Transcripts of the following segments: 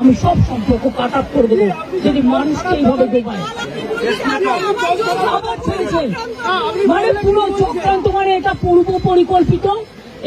আমি সব সম্পর্ক কাট আপ করে দেবো। যদি মানুষকে এইভাবে মানে পুরো চক্রান্ত মানে এটা পূর্ব পরিকল্পিত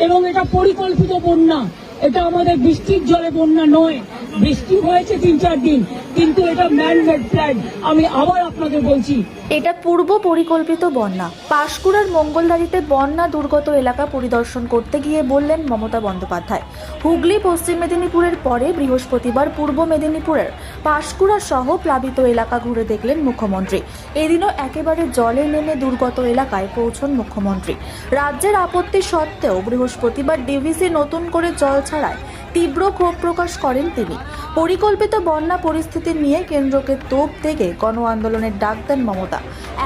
এবং এটা পরিকল্পিত বন্যা। এটা আমাদের বৃষ্টির জলে বন্যা নয়। বৃষ্টি হয়েছে তিন চার দিন, কিন্তু এটা ম্যান মেড প্ল্যান আমি আবার আপনাদের বলছি, এটা পূর্ব পরিকল্পিত বন্যা। পাঁশকুড়ার মঙ্গলদারিতে বন্যা দুর্গত এলাকা পরিদর্শন করতে গিয়ে বললেন মমতা বন্দ্যোপাধ্যায়। হুগলি, পশ্চিম মেদিনীপুরের পরে বৃহস্পতিবার পূর্ব মেদিনীপুরের পাশকুড়া সহ প্লাবিত এলাকা ঘুরে দেখলেন মুখ্যমন্ত্রী। এদিনও একেবারে জলে নেমে দুর্গত এলাকায় পৌঁছন মুখ্যমন্ত্রী। রাজ্যের আপত্তি সত্ত্বেও বৃহস্পতিবার ডিভিসি নতুন করে জল ছাড়ায় তীব্র ক্ষোভ প্রকাশ করেন তিনি। পরিকল্পিত বন্যা পরিস্থিতি নিয়ে কেন্দ্রকে তোপ থেকে গণ আন্দোলনের ডাক দেন মমতা।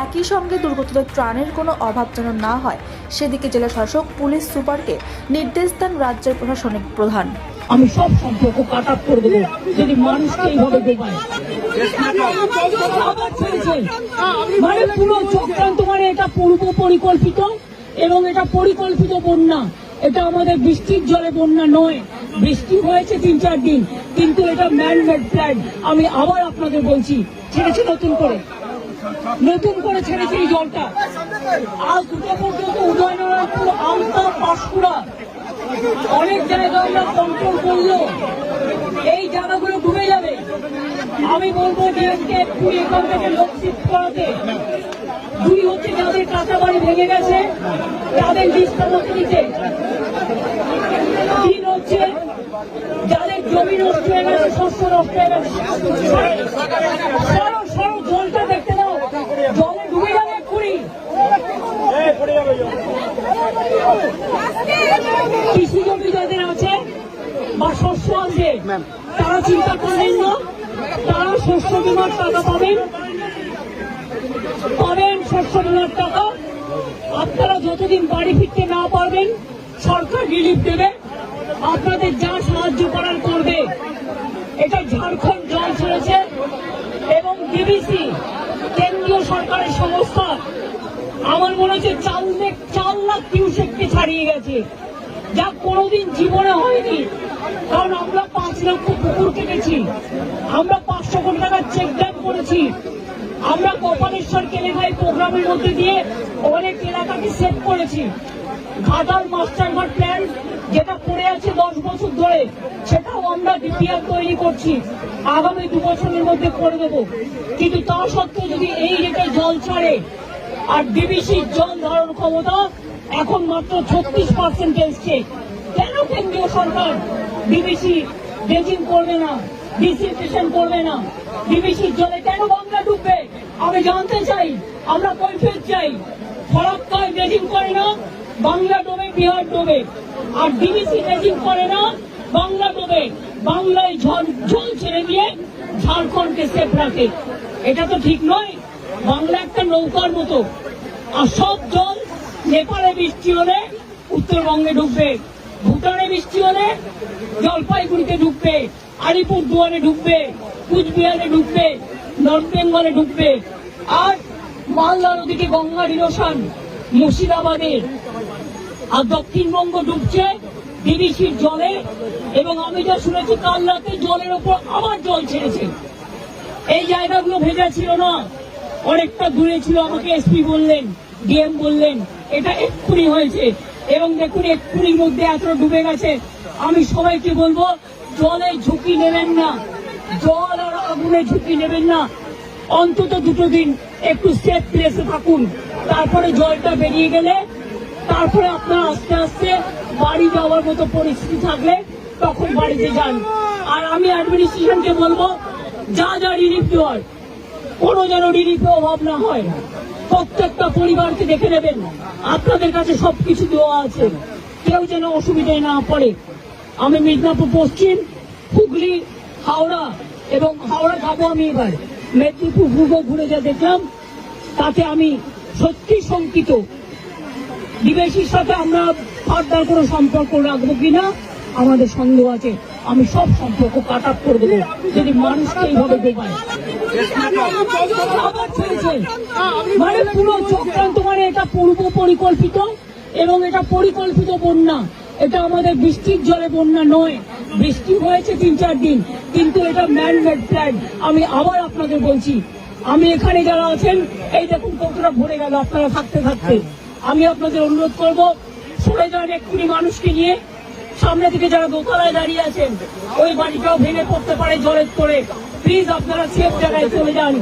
একই সঙ্গে দুর্গতদের ত্রাণের কোনো অভাব যেন না হয়, সেদিকে জেলা শাসক পুলিশ সুপারকে নির্দেশ দেন রাজ্যের প্রশাসনিক প্রধান। আমি সব সম্পর্ক কাট আপ করে দেবো, যদি মানুষকে এইভাবে মানে পুরো চক্রান্ত মানে এটা পূর্ব পরিকল্পিত এবং এটা পরিকল্পিত বন্যা। এটা আমাদের বৃষ্টির জলে বন্যা নয়। বৃষ্টি হয়েছে তিন চার দিন, কিন্তু এটা ম্যান মেড প্ল্যান আমি আবার আপনাদের বলছি, ছেড়েছে নতুন করে। নতুন করে ছেড়েছে এই জলটা। আজ দুটো পর্যন্ত উদয়নারায়ণপুর, আমতা, পাঁশকুড়া। অনেক জায়গা আমরা কন্ট্রোল করল এই জায়গাগুলো ডুবে যাবে। আমি বলব ডিএমকে এক্ষুনি এখান থেকে লোক শিফট করাতে। দুই হচ্ছে যাদের কাঁচা বাড়ি ভেঙে গেছে, তাদের লিস্টটা দিতে। যাদের জমি নষ্ট হয়ে গেছে শস্য নষ্ট হয়ে গেছে সরো সরো জলটা দেখতে দাও। জলে ডুবে যাবে এক্ষুনি। কৃষি জমি যাদের আছে বা শস্য আছে তারা চিন্তা করবেন না। তারা শস্য বিমার টাকা পাবেন। পাবেন শস্য বিমার টাকা। আপনারা যতদিন বাড়ি ফিরতে না পারবেন সরকার রিলিফ দেবে। আপনাদের যা সাহায্য করার করবে। এটা ঝাড়খণ্ড জল ছেড়েছে এবং বিবিসি কেন্দ্রীয় সরকারের সংস্থা। আমার মনে হচ্ছে চার লাখ চার লাখ কিউসেককে ছাড়িয়ে গেছে। যা কোনোদিন জীবনে হয়নি। কারণ আমরা পাঁচ লক্ষ পুকুর কেটেছি। আমরা পাঁচশো কোটি টাকার চেক ড্যাম করেছি। আমরা গোপালেশ্বর কেলেঘাই প্রোগ্রামের মধ্যে দিয়ে অনেক এলাকাকে সেভ করেছি। ঘাটাল মাস্টার ঘাট প্ল্যান যেটা পড়ে আছে দশ বছর ধরে, সেটাও আমরা ডিপিআর তৈরি করছি। আগামী দু বছরের মধ্যে করে দেবো। কিন্তু তা সত্ত্বেও যদি এই রেটে জল ছাড়ে আর ডিবিসির জল ধারণ ক্ষমতা এখন মাত্র ছত্রিশ পার্সেন্ট এসছে, কেন কেন্দ্রীয় সরকার ডিবিসি ড্রেজিং করবে না ডিসিনফেকশন করবে না? ডিবিসির জলে কেন বাংলা ডুববে? আমি জানতে চাই, আমরা কৈফিয়ত চাই। ফরাক্কায় ড্রেজিং করে না বাংলা ডোবে বিহার ডোবে আর ডিবিসি ড্রেজিং করে না, বাংলা ডোবে বাংলায় ঝড় জল ছেড়ে দিয়ে ঝাড়খণ্ডকে সেফ রাখে। এটা তো ঠিক নয়, বাংলা একটা নৌকার মতো। আর সব জল নেপালে বৃষ্টি হলে উত্তরবঙ্গে ঢুকবে ভুটানে বৃষ্টি হলে জলপাইগুড়িতে ঢুকবে আলিপুর দুয়ারে ঢুকবে কুচবিহারে ঢুকবে নর্থ বেঙ্গলে ঢুকবে আর মালদার ওদিকে গঙ্গা রিলোশন মুর্শিদাবাদের আর দক্ষিণবঙ্গ ডুবছে ডিবিসির জলে, এবং আমি যা শুনেছি, কাল রাতে জলের ওপর আবার জল ছেড়েছে। এই জায়গাগুলো ভেজা ছিল না, অনেকটা দূরে ছিল, আমাকে এসপি বললেন ডিএম বললেন, এটা এক্ষুনি হয়েছে। এবং দেখুন, এক্ষুনির মধ্যে এত ডুবে গেছে। আমি সবাইকে বলব, জলে ঝুঁকি নেবেন না, জল আর আগুনে ঝুঁকি নেবেন না। অন্তত দুটো দিন একটু সেফ প্লেসে থাকুন, তারপরে জলটা বেরিয়ে গেলে তারপরে আপনার আস্তে আস্তে বাড়ি যাওয়ার মতো পরিস্থিতি থাকলে তখন বাড়িতে যান। আর আমি অ্যাডমিনিস্ট্রেশনকে বলব, যা যা রিলিফ দেওয়ার কোনো যেন রিলিফে অভাব না হয়। প্রত্যেকটা পরিবারকে দেখে নেবেন, আপনাদের কাছে সবকিছু দেওয়া আছে। কেউ যেন অসুবিধায় না পড়ে। আমি মিদনাপুর পশ্চিম, হুগলি, হাওড়া এবং হাওড়া যাব আমি এবার। মেদিনীপুর, পূর্ব ঘুরে যা দেখলাম, তাতে আমি সত্যি শঙ্কিত। বিদেশির সাথে আমরা ফার্দার কোনো সম্পর্ক রাখব কিনা? আমাদের সন্দেহ আছে। আমি সব সম্পর্ক কাট আপ করে দেবো। যদি মানুষকে এইভাবে মানে পুরো চক্রান্ত মানে এটা পূর্ব পরিকল্পিত এবং এটা পরিকল্পিত বন্যা। এটা আমাদের বৃষ্টির জলে বন্যা নয়। বৃষ্টি হয়েছে তিন চার দিন, কিন্তু এটা ম্যান মেড প্ল্যান আমি আবার আপনাদের বলছি, আমি এখানে যারা আছেন, এই দেখুন কতটা ভরে গেল আপনারা থাকতে থাকতে। আমি আপনাদের অনুরোধ করব সরে যান এক্ষুনি মানুষকে নিয়ে সামনে থেকে যারা দোতলায় দাঁড়িয়ে আছেন, ওই বাড়িটাও ভেঙে পড়তে পারে জলের তোরে প্লিজ আপনারা সেফ জায়গায় চলে যান।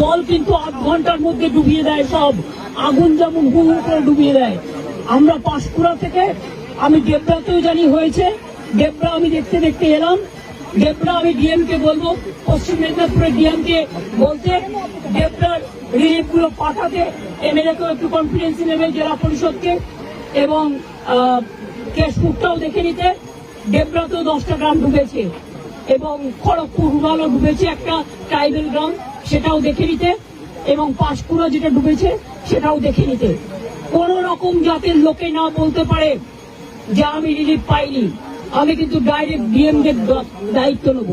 জল কিন্তু আধ ঘণ্টার মধ্যে ডুবিয়ে দেয় সব। আগুন যেমন হু হু করে ডুবিয়ে দেয়। আমরা পাঁশকুড়া থেকে, আমি দেবরাতেও জানি হয়েছে দেবরা আমি দেখতে দেখতে এলাম। দেবরা আমি ডিএম কে বলব, পশ্চিম মেদিনীপুরের ডিএম কে বলতে দেবরার রিলিফগুলো পাঠাতে, এমএলএ কেও একটু কনফিডেন্স নেবে জেলা পরিষদকে এবং কেশপুরটাও দেখে নিতে। দেবরাতেও দশটা গ্রাম ডুবেছে এবং খড়গপুর রুরালও ডুবেছে একটা ট্রাইবেল গ্রাম সেটাও দেখে নিতে এবং পাঁশকুড়া যেটা ডুবেছে সেটাও দেখে নিতে। কোন রকম জাতের লোকে না বলতে পারে যে আমি রিলিফ পাইনি। আমি কিন্তু ডাইরেক্ট ডিএম দায়িত্ব নেব।